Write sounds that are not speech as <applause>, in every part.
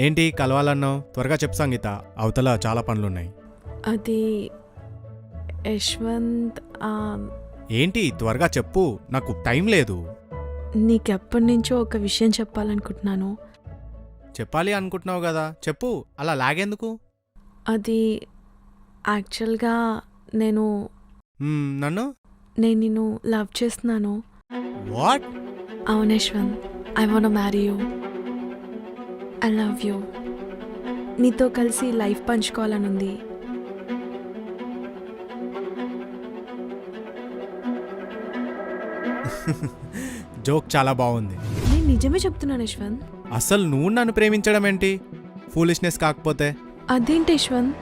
ఏంటి కలవాలన్నావు? త్వరగా చెప్పు సంగీత. అవతల చాలా పనులున్నాయి. అది యశ్వంత్ ఆ, ఏంటి? త్వరగా చెప్పు. నాకు టైం లేదు. నీకెప్పటి నుంచో ఒక విషయం చెప్పాలనుకుంటున్నాను. చెప్పాలి అనుకుంటున్నావు కదా. చెప్పు. అలా లాగేందుకు అది యాక్చువల్గా నేను మ్మ్, నన్ను? నేను నిన్ను లవ్ చేస్తున్నాను. వాట్? అవును Yashwant. I want marry you. I love you నీతో కలిసి లైఫ్ పంచుకోవాలని ఉంది <laughs> జోక్ చాలా బాగుంది. నేను నిజమే చెప్తున్నాను యశ్వంత్. అసలు నువ్వు నన్ను ప్రేమించడం ఏంటి? ఫూలిష్నెస్ కాకపోతే. అదేంటి యశ్వంత్?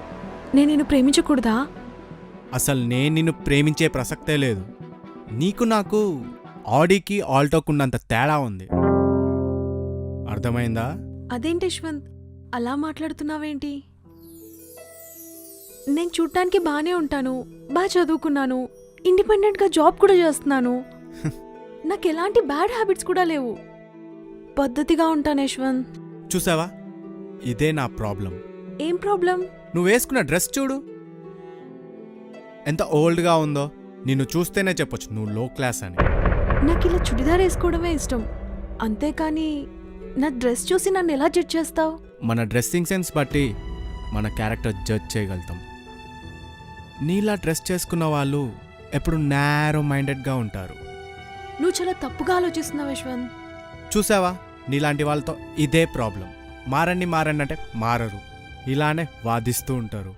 నేను నిన్ను ప్రేమించకూడదా? అసలు నేను నిన్ను ప్రేమించే ప్రసక్తే లేదు. నీకు నాకు ఆడీకి ఆల్టోకున్నంత తేడా ఉంది. అర్థమైందా? అదేంటి యశ్వంత్? అలా మాట్లాడుతున్నావేంటి? నేను చూడటానికి బాగానే ఉంటాను బాగా చదువుకున్నాను ఇండిపెండెంట్గా జాబ్ కూడా చేస్తున్నాను. <laughs> నాకు ఎలాంటి బ్యాడ్ హ్యాబిట్స్ కూడా లేవు. పద్ధతిగా ఉంటాను యశ్వంత్. చూసావా? ఇదే నా ప్రాబ్లం. ఏం ప్రాబ్లం? నువ్వు వేసుకున్న డ్రెస్ చూడు. ఎంత ఓల్డ్గా ఉందో నిన్ను చూస్తేనే చెప్పొచ్చు నువ్వు లో క్లాస్ అని. నాకు ఇలా చుడిదార్ వేసుకోవడమే ఇష్టం. అంతేకాని నా డ్రెస్ చూసి నన్ను ఎలా జడ్జ్ చేస్తావు? మన డ్రెస్సింగ్ సెన్స్ బట్టి మన క్యారెక్టర్ జడ్జ్ చేయగలుగుతాం. నీలా డ్రెస్ చేసుకున్న వాళ్ళు ఎప్పుడు నేరో మైండెడ్గా ఉంటారు. నువ్వు చాలా తప్పుగా ఆలోచిస్తున్నావు యశ్వంత్. చూసావా? నీలాంటి వాళ్ళతో ఇదే ప్రాబ్లం మారండి మారండి అంటే మారరు. ఇలానే వాదిస్తూ ఉంటారు.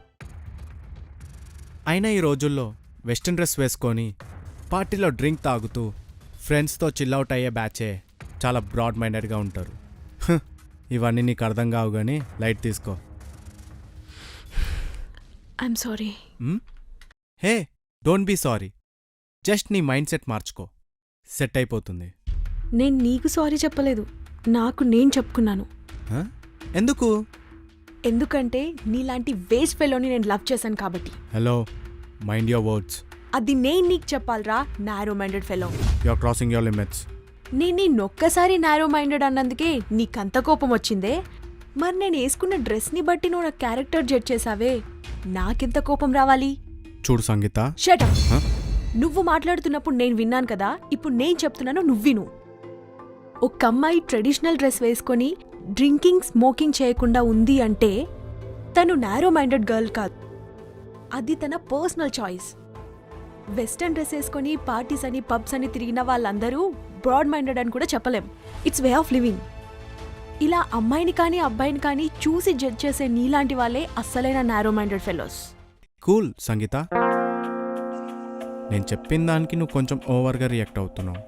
అయినా ఈ రోజుల్లో వెస్ట్రన్ డ్రెస్ వేసుకొని పార్టీలో డ్రింక్ తాగుతూ ఫ్రెండ్స్తో చిల్అవుట్ అయ్యే బ్యాచే చాలా బ్రాడ్ మైండెడ్గా ఉంటారు. ఇవన్నీ నీకు అర్థం కావు కానీ లైట్ తీసుకో. I'm sorry? Hey don't be sorry just నీ మైండ్ సెట్ మార్చుకో. సెట్ అయిపోతుంది. నేను నీకు సారీ చెప్పలేదు. నాకు నేను చెప్పుకున్నాను? ఎందుకు? ఎందుకంటే నీలాంటి వేస్ట్ ఫెలోని నేను లవ్ చేశాను కాబట్టి. హలో మైండ్ యువర్ వర్డ్స్ అది నేను నీకు చెప్పాలరా narrow minded fellow you are crossing your limits నేను నిన్నొక్కసారి నారో మైండెడ్ అన్నందుకే నీకంత కోపం వచ్చిందే. మరి నేను వేసుకున్న డ్రెస్ని బట్టి నువ్వు నా క్యారెక్టర్ జడ్జ్ చేసావే నాకెంత కోపం రావాలి? చూడు సంగీత. షటప్ హ? నువ్వు మాట్లాడుతున్నప్పుడు నేను విన్నాను కదా ఇప్పుడు నేను చెప్తున్నాను నువ్వు విను. ఒక అమ్మాయి ట్రెడిషనల్ డ్రెస్ వేసుకొని డ్రింకింగ్ స్మోకింగ్ చేయకుండా ఉంది అంటే తను నారో మైండెడ్ గర్ల్ కాదు. అది తన పర్సనల్ చాయిస్ వెస్టర్న్ డ్రెస్ వేసుకొని పార్టీస్ అని పబ్స్ అని తిరిగిన వాళ్ళందరూ బ్రాడ్ మైండెడ్ అని కూడా చెప్పలేం. ఇట్స్ వే ఆఫ్ లివింగ్ ఇలా అమ్మాయిని కానీ అబ్బాయిని కానీ చూసి జడ్జ్ చేసే నీలాంటి వాళ్ళే అస్సలైన narrow minded fellows cool Sangeeta. నేను చెప్పిన దానికి నువ్వు కొంచెం ఓవర్గా రియాక్ట్ అవుతున్నావు.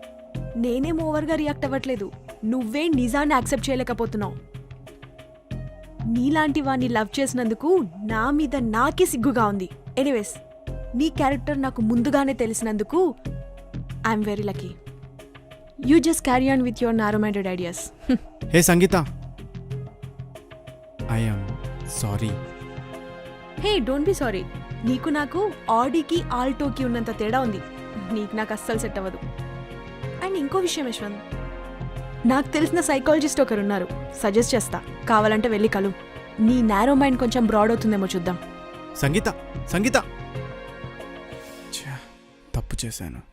నేనేం ఓవర్గా రియాక్ట్ అవ్వట్లేదు. నువ్వే నిజాన్ని యాక్సెప్ట్ చేయలేకపోతున్నావు. నీలాంటి వాణ్ణి లవ్ చేసినందుకు నా మీద నాకే సిగ్గుగా ఉంది. ఎనీవేస్ నీ క్యారెక్టర్ నాకు ముందుగానే తెలిసినందుకు I'm very lucky you just carry on with your narrow minded ideas hey Sangeeta I'm sorry hey don't be sorry నీకు నాకు ఆడీకి ఆల్టోకి ఉన్నంత తేడా ఉంది. నీకు నాకు అస్సలు సెట్ అవ్వదు. అండ్ ఇంకో విషయం యశ్వంత్. నాకు తెలిసిన సైకాలజిస్ట్ ఒకరున్నారు సజెస్ట్ చేస్తా. కావాలంటే వెళ్ళి కలు. నీ నారో మైండ్ కొంచెం బ్రాడ్ అవుతుందేమో చూద్దాం. సంగీత సంగీత. ఛ, తప్పు చేశాను.